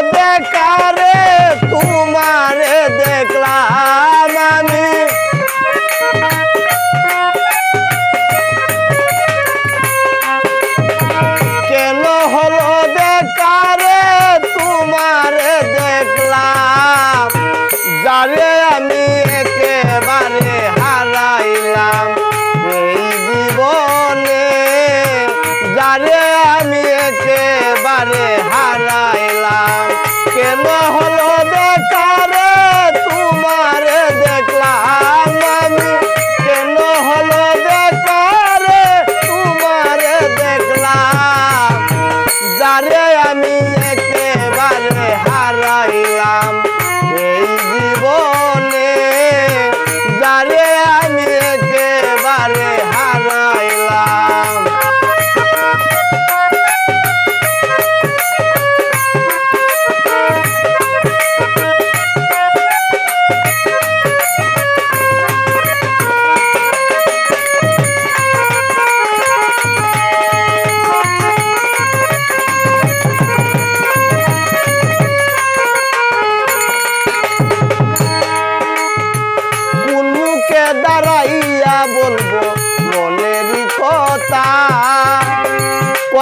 দেখারে তোমারে দেখলাম আমি। কেন হলো বেকারে তোমারে দেখলাম? যারে আমি একেবারে হারাইলাম এই জীবনে। যারে আমি একেবারে হারাইলাম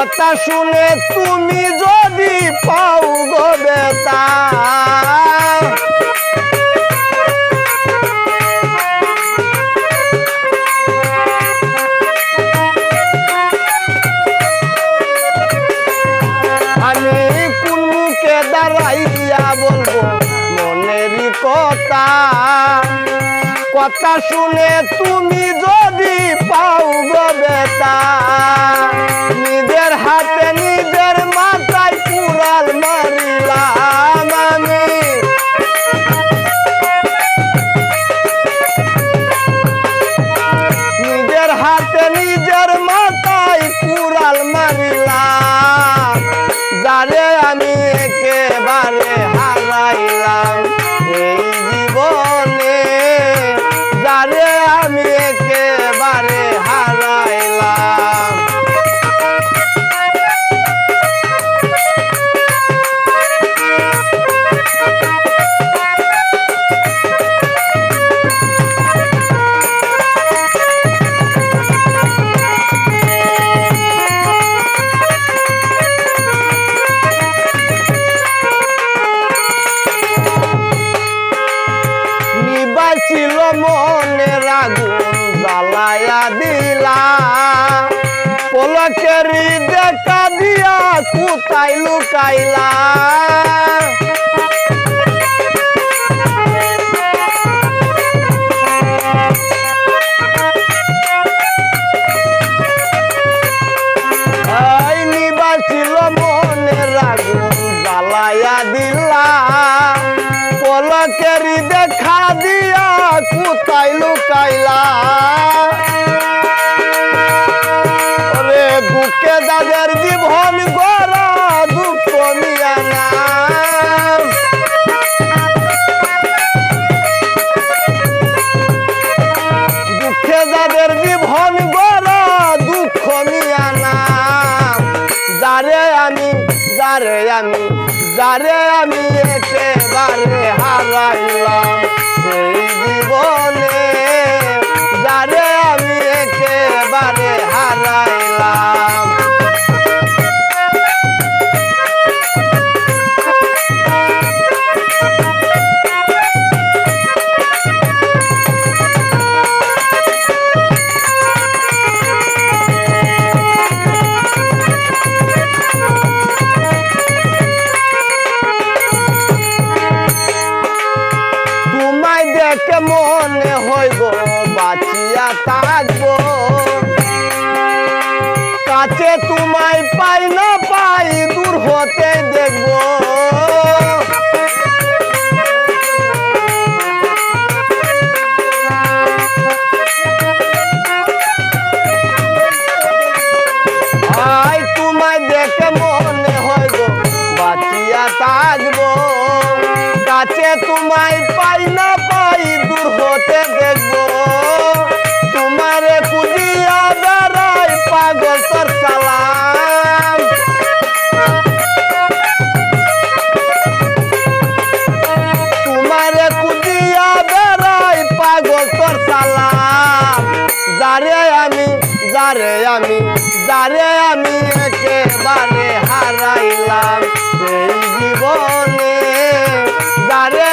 কথা শুনে তুমি যদি পাও গো বেতা আমি বলব কথা। কথা শুনে তুমি যদি পাও গো বেতা নিজের হাতে নিজের মাথায় পলকেরি দেখা দিয়া কোথায় লুকাইলা? দেখা দিয়া কোথায় লুকাইলা? দাদের জীবন গড়া দুঃখ মিয়া না দুঃখে যাদের জীবন গড়া দুঃখ মিয়া না যারে আমি যারে আমি যারে আমি একেবারে হারাইলাম। এই জীবনে মনে হইব, বাঁচিয়া থাকব। কাছে তোমায় পাই না পাই, দূর হতে দেখব। তোমায় দেখে কাছে তোমায় পাই না এই দূর হতে দেখব। তোমারে কুজিয়া বেড়াই পাগল তোর সালাম তোমারে কুজিয়া বেড়াই পাগল তোর আমি, যারে আমি যারে আমি একেবারে হারাইলাম। এই জীবনে যারে